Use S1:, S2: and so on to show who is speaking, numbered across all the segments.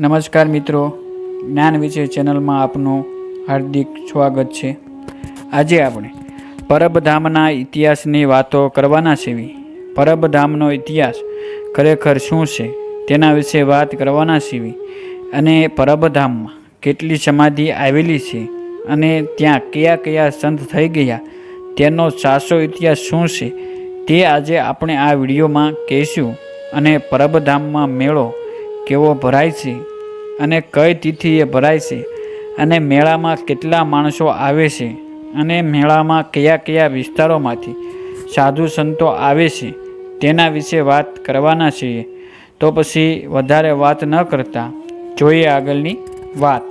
S1: નમસ્કાર મિત્રો, જ્ઞાન વિશે ચેનલમાં આપનું હાર્દિક સ્વાગત છે. આજે આપણે પરબધામના ઇતિહાસની વાતો કરવાના છીએ પરબધામનો ઇતિહાસ ખરેખર શું છે, તેના વિશે વાત કરવાના છીએ અને પરબધામમાં કેટલી સમાધિ આવેલી છે અને ત્યાં કયા કયા સંત થઈ ગયા, તેનો સાચો ઇતિહાસ શું છે, તે આજે આપણે આ વિડીયોમાં કહીશું. અને પરબધામમાં મેળો કેવો ભરાય છે અને કઈ તિથિએ ભરાય છે? અને મેળામાં કેટલા માણસો આવે છે? અને મેળામાં કયા કયા વિસ્તારોમાંથી સાધુ સંતો આવે છે? તેના વિશે વાત કરવાના છીએ. તો પછી વધારે વાત ન કરતા, જોઈએ આગળની વાત.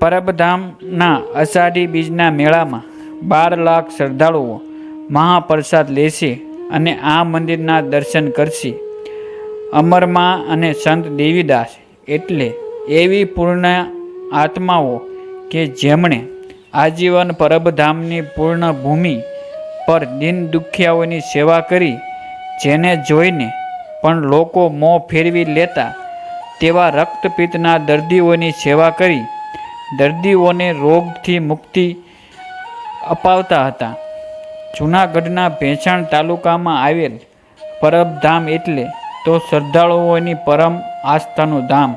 S1: પરબધામના અષાઢી બીજના મેળામાં બાર લાખ શ્રદ્ધાળુઓ મહાપ્રસાદ લેશે અને આ મંદિરના દર્શન કરશે. અમરમાં અને સંત દેવીદાસ એટલે એવી પૂર્ણ આત્માઓ કે જેમણે આજીવન પરબધામની પૂર્ણ ભૂમિ પર દિન દુખિયાઓની સેવા કરી, જેને જોઈને પણ લોકો મોં ફેરવી લેતા તેવા રક્તપિત્તના દર્દીઓની સેવા કરી, દર્દીઓને રોગથી મુક્તિ અપાવતા હતા. જૂનાગઢના ભેંસાણ તાલુકામાં આવેલ પરબધામ એટલે તો શ્રદ્ધાળુઓની પરમ આસ્થાનું ધામ.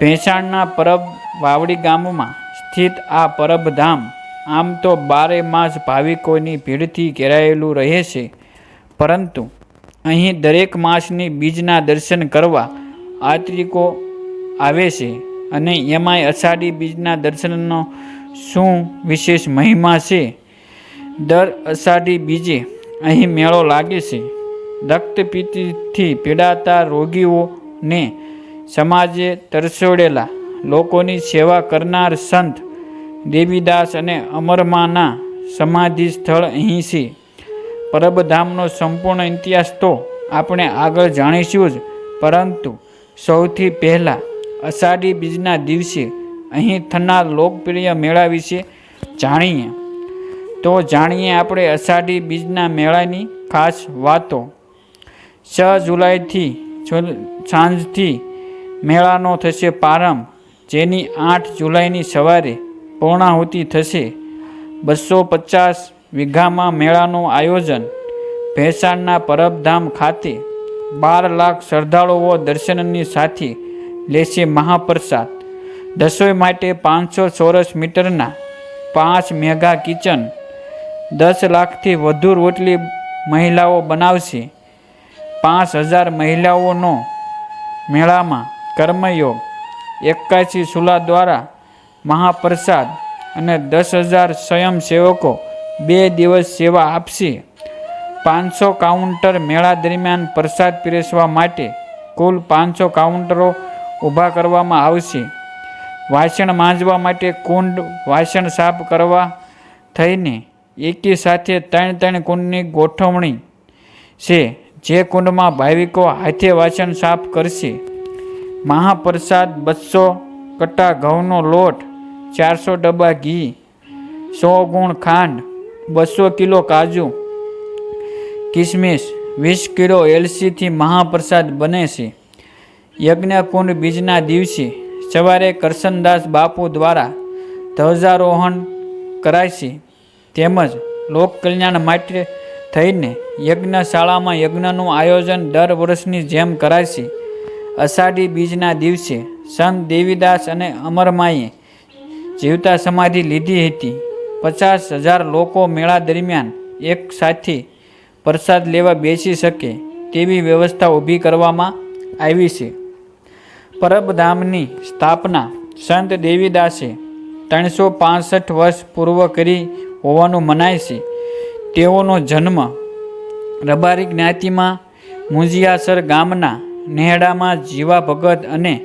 S1: ભેંસાણના પરબ વાવડી ગામમાં સ્થિત આ પરબધામ આમ તો બારે માસ ભાવિકોની ભીડથી ઘેરાયેલું રહે છે. પરંતુ અહીં દરેક માસની બીજના દર્શન કરવા આત્રિકો આવે છે અને એમાંય અષાઢી બીજના દર્શનનો શું વિશેષ મહિમા છે? દર અષાઢી બીજે અહીં મેળો લાગે છે. રક્તપિત્તથી પીડાતા રોગીઓને સમાજે તરસોડેલા લોકોની સેવા કરનાર સંત દેવીદાસ અને અમરમાના સમાધિ સ્થળ અહીં છે પરબધામનો સંપૂર્ણ ઇતિહાસ તો આપણે આગળ જાણીશું જ, પરંતુ સૌથી પહેલાં અષાઢી બીજના દિવસે અહીં થનાર લોકપ્રિય મેળા વિશે જાણીએ. તો જાણીએ આપણે અષાઢી બીજના મેળાની ખાસ વાતો. છ જુલાઈથી સાંજથી મેળાનો થશે પ્રારંભ, જેની આઠ જુલાઈની સવારે પૂર્ણાહુતિ થશે. બસો પચાસ વીઘામાં મેળાનું આયોજન ભેસાણના પરબધામ ખાતે બાર લાખ શ્રદ્ધાળુઓ દર્શનની સાથે લેશે મહાપ્રસાદ. રસોઈ માટે પાંચસો ચોરસ મીટરના પાંચ મેગા કિચન દસ લાખથી વધુ રોટલી મહિલાઓ બનાવશે. પાંચ હજાર મહિલાઓનો મેળામાં કર્મયોગ એકાશી સુલા દ્વારા મહાપ્રસાદ અને દસ હજાર સ્વયંસેવકો બે દિવસ સેવા આપશે. પાંચસો કાઉન્ટર મેળા દરમિયાન પ્રસાદ પીરસવા માટે કુલ પાંચસો કાઉન્ટરો ઊભા કરવામાં આવશે. વાસણ માંજવા માટે કુંડ, વાસણ સાફ કરવા થઈને એકી સાથે ત્રણ ત્રણ કુંડની ગોઠવણી છે. જે કુંડમાં ભાવિકો હાથે વાસણ સાફ કરશે. મહાપ્રસાદ બસો કટ્ટા ઘઉંનો લોટ, ચારસો ડબ્બા ઘી, સો ગુણ ખાંડ બસો કિલો કાજુ, કિસમિસ, વીસ કિલો એલસીથી મહાપ્રસાદ બને છે. યજ્ઞકુંડ બીજના દિવસે સવારે કરશનદાસ બાપુ દ્વારા ધ્વજારોહણ કરાય છે. તેમજ લોક કલ્યાણ માટે થઈને યજ્ઞશાળામાં યજ્ઞનું આયોજન દર વર્ષની જેમ કરાય છે અષાઢી બીજના દિવસે સંત દેવીદાસ અને અમરમાએ જીવતા સમાધિ લીધી હતી. પચાસ હજાર લોકો મેળા દરમિયાન એક સાથે પ્રસાદ લેવા બેસી શકે તેવી વ્યવસ્થા ઊભી કરવામાં આવી છે. પરબધામની સ્થાપના સંત દેવીદાસે ત્રણસો પાસઠ વર્ષ પૂર્વ કરી હોવાનું મનાય છે. તેઓનો જન્મ રબારી જ્ઞાતિમાં મુંજિયાસર ગામના નેહડામાં જીવા ભગત અને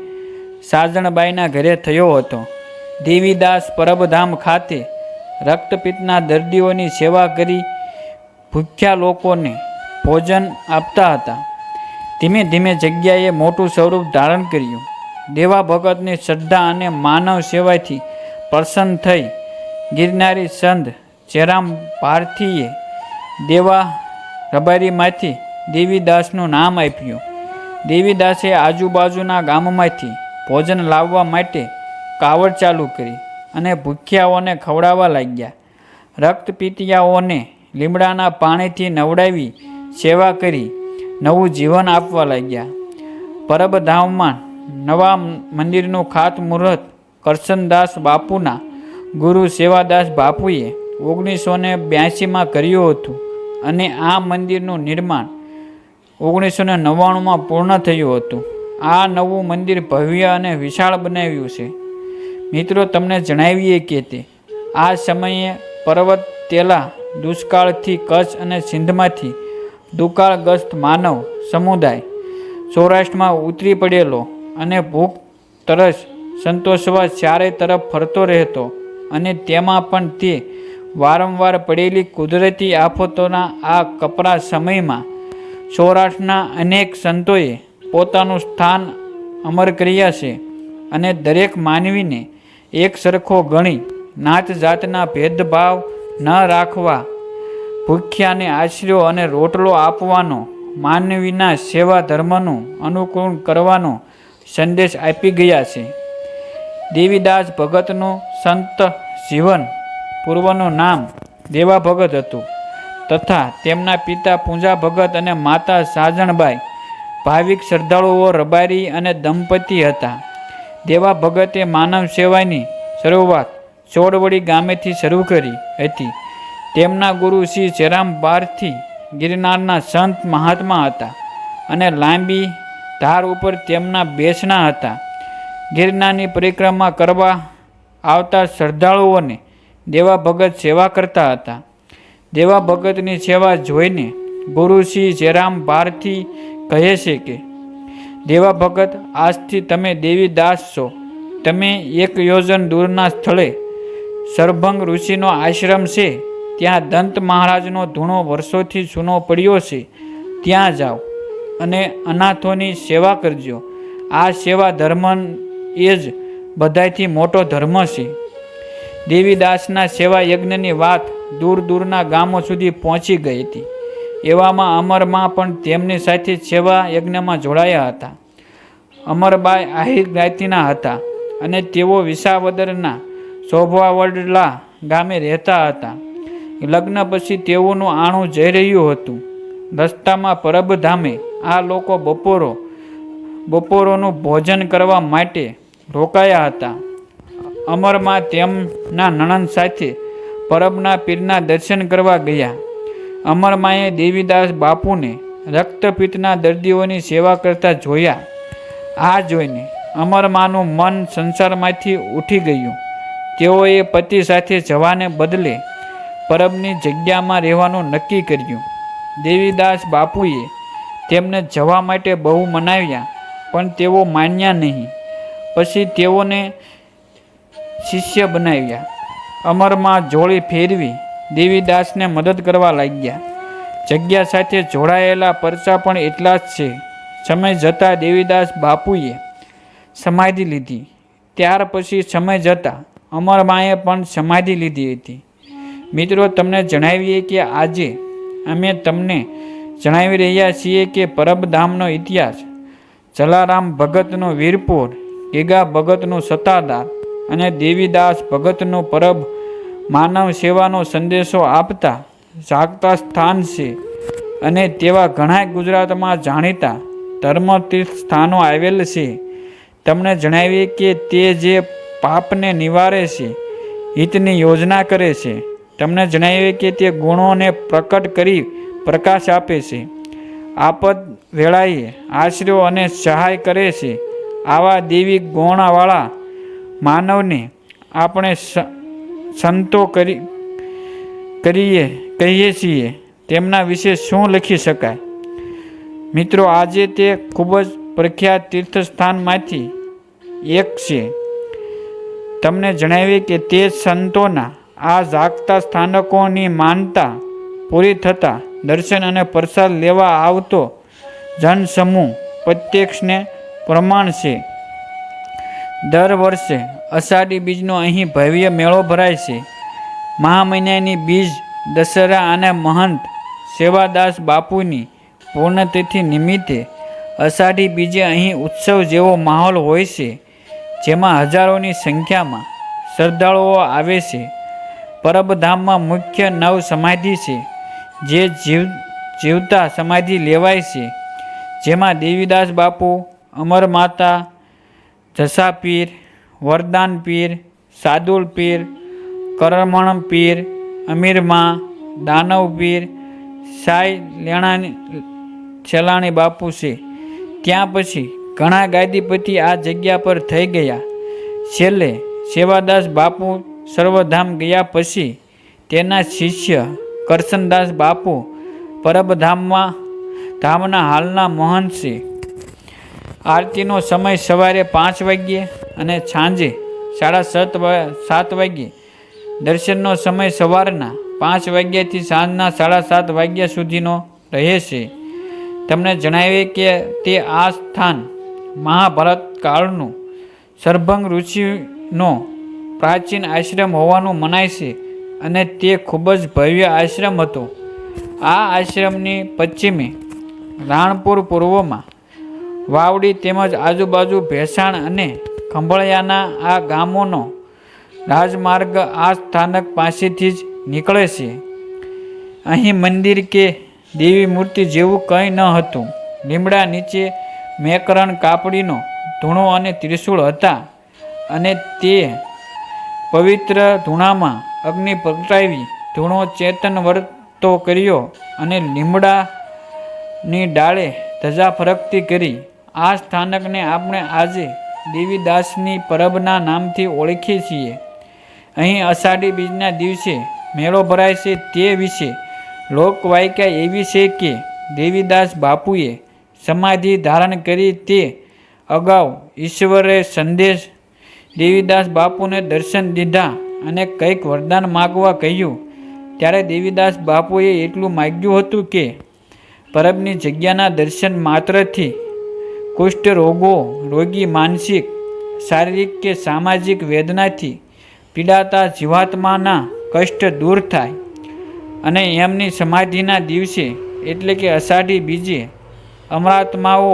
S1: સાજણબાઈના ઘરે થયો હતો. દેવીદાસ પરબધામ ખાતે રક્તપિત્તના દર્દીઓની સેવા કરી ભૂખ્યા લોકોને ભોજન આપતા હતા. ધીમે ધીમે જગ્યાએ મોટું સ્વરૂપ ધારણ કર્યું. દેવા ભગતની શ્રદ્ધા અને માનવ સેવાથી પ્રસન્ન થઈ ગિરનારી સંત જયરામ પારથીએ દેવા રબારીમાંથી દેવીદાસનું નામ આપ્યું. દેવીદાસે આજુબાજુના ગામમાંથી ભોજન લાવવા માટે કાવડ ચાલુ કરી અને ભૂખ્યાઓને ખવડાવવા લાગ્યા. રક્તપીતિયાઓને લીમડાના પાણીથી નવડાવી સેવા કરી નવું જીવન આપવા લાગ્યા. પરબધામમાં નવા મંદિરનું ખાતમુહૂર્ત કરશનદાસ બાપુના ગુરુ સેવાદાસ બાપુએ ઓગણીસો ને બ્યાસીમાં કર્યું હતું અને આ મંદિરનું નિર્માણ ઓગણીસો ને નવ્વાણુંમાં પૂર્ણ થયું હતું. આ નવું મંદિર ભવ્ય અને વિશાળ બનાવ્યું છે. મિત્રો, તમને જણાવીએ કે તે આ સમયે પર્વત, તેલા, દુષ્કાળથી કચ્છ અને સિંધમાંથી દુકાળગ્રસ્ત માનવ સમુદાય સૌરાષ્ટ્રમાં ઉતરી પડેલો અને ભૂખ તરસ સંતોષવા ચારે તરફ ફરતો રહેતો અને તેમાં પણ તે વારંવાર પડેલી કુદરતી આફતોના આ કપરા સમયમાં સૌરાષ્ટ્રના અનેક સંતોએ પોતાનું સ્થાન અમર કર્યા છે અને દરેક માનવીને એક સરખો ગણી નાત જાતના ભેદભાવ ન રાખવા, ભૂખ્યાને આશરો અને રોટલો આપવાનો, માનવીના સેવા ધર્મનું અનુકૂળ કરવાનો સંદેશ આપી ગયા છે. દેવીદાસ ભગતનું સંત જીવન પૂર્વનું નામ દેવા ભગત હતું તથા તેમના પિતા પૂંજા ભગત અને માતા સાજણબાઈ ભાવિક શ્રદ્ધાળુઓ રબારી અને દંપતી હતા. દેવા ભગતે માનવ સેવાની શરૂઆત ચોડવડી ગામેથી શરૂ કરી હતી. તેમના ગુરુ શ્રી જયરામ બારથી ગિરનારના સંત મહાત્મા હતા અને લાંબી ધાર ઉપર તેમના બેસણા હતા. ગિરનારની પરિક્રમા કરવા આવતા શ્રદ્ધાળુઓને દેવા ભગત સેવા કરતા હતા. દેવા ભગતની સેવા જોઈને ગુરુ શ્રી જયરામ ભારતી કહે છે કે, દેવા ભગત, આજથી તમે દેવી દાસ છો. તમે એક યોજન દૂરના સ્થળે સરભંગ ઋષિનો આશ્રમ છે. ત્યાં દંત મહારાજનો ધૂણો વર્ષોથી સૂનો પડ્યો છે. ત્યાં જાઓ અને અનાથોની સેવા કરજો. આ સેવા ધર્મ એ જ બધાયથી મોટો ધર્મ છે. દેવીદાસના સેવા યજ્ઞની વાત દૂર દૂરના ગામો સુધી પહોંચી ગઈ હતી. એવામાં અમરમાં પણ તેમની સાથે સેવા યજ્ઞમાં જોડાયા હતા. અમરબાઈ આહિર જ્ઞાતિના હતા અને તેઓ વિસાવદરના શોભાવડલા ગામે રહેતા હતા. લગ્ન પછી તેઓનું આણું જઈ રહ્યું હતું. રસ્તામાં પરબધામે આ લોકો બપોરો, બપોરોનું ભોજન કરવા માટે રોકાયા હતા. અમરમાં તેમના નણંદ સાથે પરબના પીરના દર્શન કરવા ગયા. અમરમાએ દેવીદાસ બાપુને રક્તપિત્તના દર્દીઓની સેવા કરતા જોયા. આ જોઈને અમરમાનું મન સંસારમાંથી ઉઠી ગયું. તેઓએ પતિ સાથે જવાને બદલે પરબની જગ્યામાં રહેવાનું નક્કી કર્યું. દેવીદાસ બાપુએ તેમને જવા માટે બહુ મનાવ્યા, પણ તેઓ માન્યા નહીં. પછી તેઓને શિષ્ય બનાવ્યા. અમરમાં જોડી ફેરવી દેવીદાસને મદદ કરવા લાગ્યા. જગ્યા સાથે જોડાયેલા પરચા પણ એટલા જ છે. સમય જતાં દેવીદાસ બાપુએ સમાધિ લીધી. ત્યાર પછી સમય જતાં અમરમાએ પણ સમાધિ લીધી હતી. મિત્રો, તમને જણાવીએ કે આજે અમે તમને જણાવી રહ્યા છીએ કે પરબધામનો ઇતિહાસ જલારામ ભગતનો વીરપુર, ગેગા ભગતનું સત્તાદાર અને દેવીદાસ ભગતનો પરબ માનવ સેવાનો સંદેશો આપતા, જાગતા સ્થાન છે અને તેવા ઘણા ગુજરાતમાં જાણીતા ધર્મતીર્થ સ્થાનો આવેલ છે. તમને જણાવીએ કે તે જે પાપને નિવારે છે, હિતની યોજના કરે છે. તમને જણાવીએ કે તે ગુણોને પ્રકટ કરી પ્રકાશ આપે છે. આપદ વેળાએ આશરો અને સહાય કરે છે. આવા દેવી ગુણવાળા માનવને આપણે સંતો કરી, કરીએ, કહીએ છીએ, તેમના વિશે શું લખી શકાય? મિત્રો, આજે તે ખૂબ જ પ્રખ્યાત તીર્થસ્થાનમાંથી એક છે. તમને જણાવીએ કે તે સંતોના આ જાગતા સ્થાનકોની માનતા પૂરી થતાં દર્શન અને પ્રસાદ લેવા આવતો જનસમૂહ પ્રત્યક્ષને પ્રમાણ છે. દર વર્ષે અષાઢી બીજનો અહીં ભવ્ય મેળો ભરાય છે. મહા મહિનાની બીજ દશેરા અને મહંત સેવાદાસ બાપુની પૂર્ણતિથિ નિમિત્તે અષાઢી બીજે અહીં ઉત્સવ જેવો માહોલ હોય છે, જેમાં હજારોની સંખ્યામાં શ્રદ્ધાળુઓ આવે છે. પરબધામમાં મુખ્ય નવ સમાધિ છે, જે જીવ, જીવતા સમાધિ લેવાય છે, જેમાં દેવીદાસ બાપુ, અમર માતા જસા પીર વરદાન પીર, સાદુલ પીર, કરમણ પીર અમીરમાં દાનવ પીર, સાઈ લેણાની, છેલાણી બાપુ છે. ત્યાં પછી ઘણા ગાદીપતિ આ જગ્યા પર થઈ ગયા. છેલ્લે સેવાદાસ બાપુ સર્વધામ ગયા પછી તેના શિષ્ય કરશનદાસ બાપુ પરબધામમાં ધામના હાલના મહંત છે. આરતીનો સમય સવારે પાંચ વાગ્યે અને સાંજે સાડા સાત સાત વાગ્યે. દર્શનનો સમય સવારના પાંચ વાગ્યાથી સાંજના સાડા સાત વાગ્યા સુધીનો રહે છે. તમને જણાવીએ કે તે આ સ્થાન મહાભારત કાળનું સરભંગ ઋષિનો પ્રાચીન આશ્રમ હોવાનું મનાય છે અને તે ખૂબ જ ભવ્ય આશ્રમ હતો. આ આશ્રમની પશ્ચિમે રાણપુર પૂર્વમાં વાવડી તેમજ આજુબાજુ ભેસાણ અને ખંભળિયાના આ ગામોનો રાજમાર્ગ આ સ્થાનક પાસેથી જ નીકળે છે. અહીં મંદિર કે દેવી મૂર્તિ જેવું કંઈ ન હતું. લીમડા નીચે મેકરણ કાપડીનો ધૂણો અને ત્રિશૂળ હતા અને તે પવિત્ર ધૂણામાં અગ્નિ પ્રગટાવી ધૂણો ચેતન વર્તો કર્યો અને લીમડાની ડાળે ધજા ફરકતી કરી આ સ્થાનકને આપણે આજે દેવીદાસની પરબના નામથી ઓળખીએ છીએ. અહીં અષાઢી બીજના દિવસે મેળો ભરાય છે તે વિશે લોકવાયકા એવી છે કે દેવીદાસ બાપુએ સમાધિ ધારણ કરી તે અગાઉ ઈશ્વરે સંદેશ દેવીદાસ બાપુને દર્શન દીધા અને કંઈક વરદાન માગવા કહ્યું. ત્યારે દેવીદાસ બાપુએ એટલું માગ્યું હતું કે પરબની જગ્યાના દર્શન માત્રથી કુષ્ઠ રોગો, રોગી માનસિક, શારીરિક કે સામાજિક વેદનાથી પીડાતા જીવાત્માના કષ્ટ દૂર થાય અને એમની સમાધિના દિવસે એટલે કે અષાઢી બીજે અમરાત્માઓ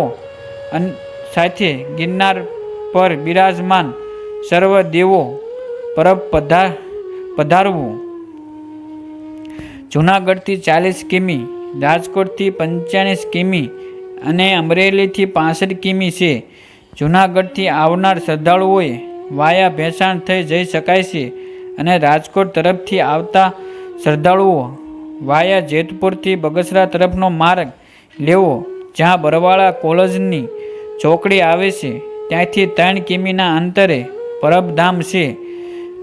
S1: સાથે ગિરનાર પર બિરાજમાન સર્વ દેવો પરબ પધાર પધારવું. જૂનાગઢથી ચાલીસ કિમી, રાજકોટથી પંચાણીસ કિમી અને અમરેલીથી પાસઠ કિમી છે. જૂનાગઢથી આવનાર શ્રદ્ધાળુઓએ વાયા ભેસાણ થઈ જઈ શકાય છે અને રાજકોટ તરફથી આવતા શ્રદ્ધાળુઓ વાયા જેતપુરથી બગસરા તરફનો માર્ગ લેવો, જ્યાં બરવાળા કોલેજની ચોકડી આવે છે, ત્યાંથી ત્રણ કિમીના અંતરે પરબધામ છે.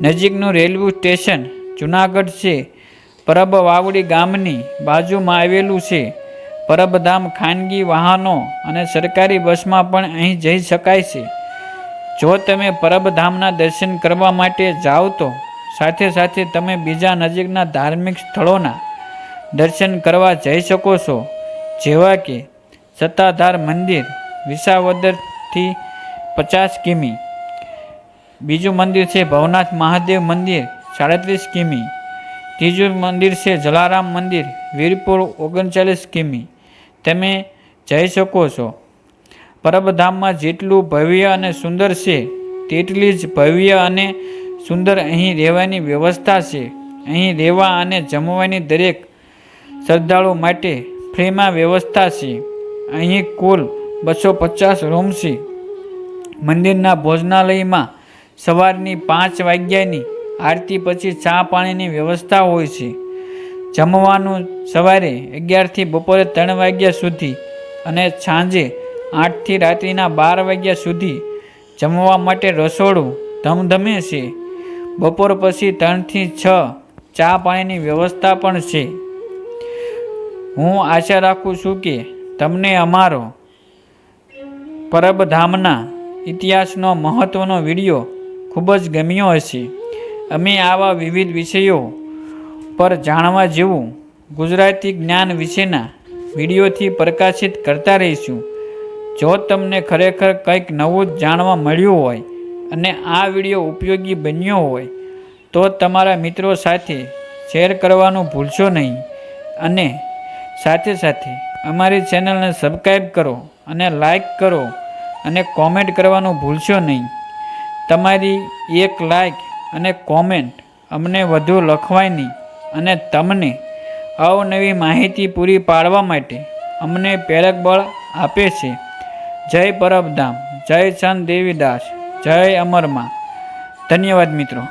S1: નજીકનું રેલવે સ્ટેશન જુનાગઢ છે. પરબ વાવડી ગામની બાજુમાં આવેલું છે. પરબધામ ખાનગી વાહનો અને સરકારી બસમાં પણ અહીં જઈ શકાય છે. જો તમે પરબધામના દર્શન કરવા માટે જાઓ તો સાથે સાથે તમે બીજા નજીકના ધાર્મિક સ્થળોના દર્શન કરવા જઈ શકો છો. જેવા કે સત્તાધાર મંદિર, વિસાવદરથી પચાસ કિમી. બીજું મંદિર છે ભવનાથ મહાદેવ મંદિર, સાડત્રીસ કિમી. ત્રીજું મંદિર છે જલારામ મંદિર, વીરપુર ઓગણચાલીસ કિમી. તમે જઈ શકો છો. પરબધામમાં જેટલું ભવ્ય અને સુંદર છે, તેટલી જ ભવ્ય અને સુંદર અહીં રહેવાની વ્યવસ્થા છે. અહીં રહેવા અને જમવાની દરેક શ્રદ્ધાળુ માટે ફ્રીમાં વ્યવસ્થા છે. અહીં કુલ બસો પચાસ રૂમ છે. મંદિરના ભોજનાલયમાં સવારની પાંચ વાગ્યાની આરતી પછી ચા પાણીની વ્યવસ્થા હોય છે. જમવાનું સવારે અગિયારથી બપોરે ત્રણ વાગ્યા સુધી અને સાંજે આઠથી રાત્રિના બાર વાગ્યા સુધી જમવા માટે રસોડું ધમધમે છે. બપોર પછી ત્રણથી છ ચા પાણીની વ્યવસ્થા પણ છે. હું આશા રાખું છું કે તમને અમારો પરબધામના ઇતિહાસનો મહત્ત્વનો વીડિયો ખૂબ જ ગમ્યો હશે. અમે આવા વિવિધ વિષયો પર જાણવા જેવું ગુજરાતી જ્ઞાન વિશેના વિડીયોથી પ્રકાશિત કરતા રહીશું. જો તમને ખરેખર કંઈક નવું જ જાણવા મળ્યું હોય અને આ વીડિયો ઉપયોગી બન્યો હોય, તો તમારા મિત્રો સાથે શેર કરવાનું ભૂલશો નહીં અને સાથે સાથે અમારી ચેનલને સબસ્ક્રાઈબ કરો અને લાઈક કરો અને કોમેન્ટ કરવાનું ભૂલશો નહીં. તમારી એક લાઈક અને કોમેન્ટ અમને વધુ લખવાની અને તમને અવનવી માહિતી પૂરી પાડવા માટે અમને પ્રેરક બળ આપે છે. જય પરબધામ જય સંત દેવીદાસ, જય અમરમાં. ધન્યવાદ મિત્રો.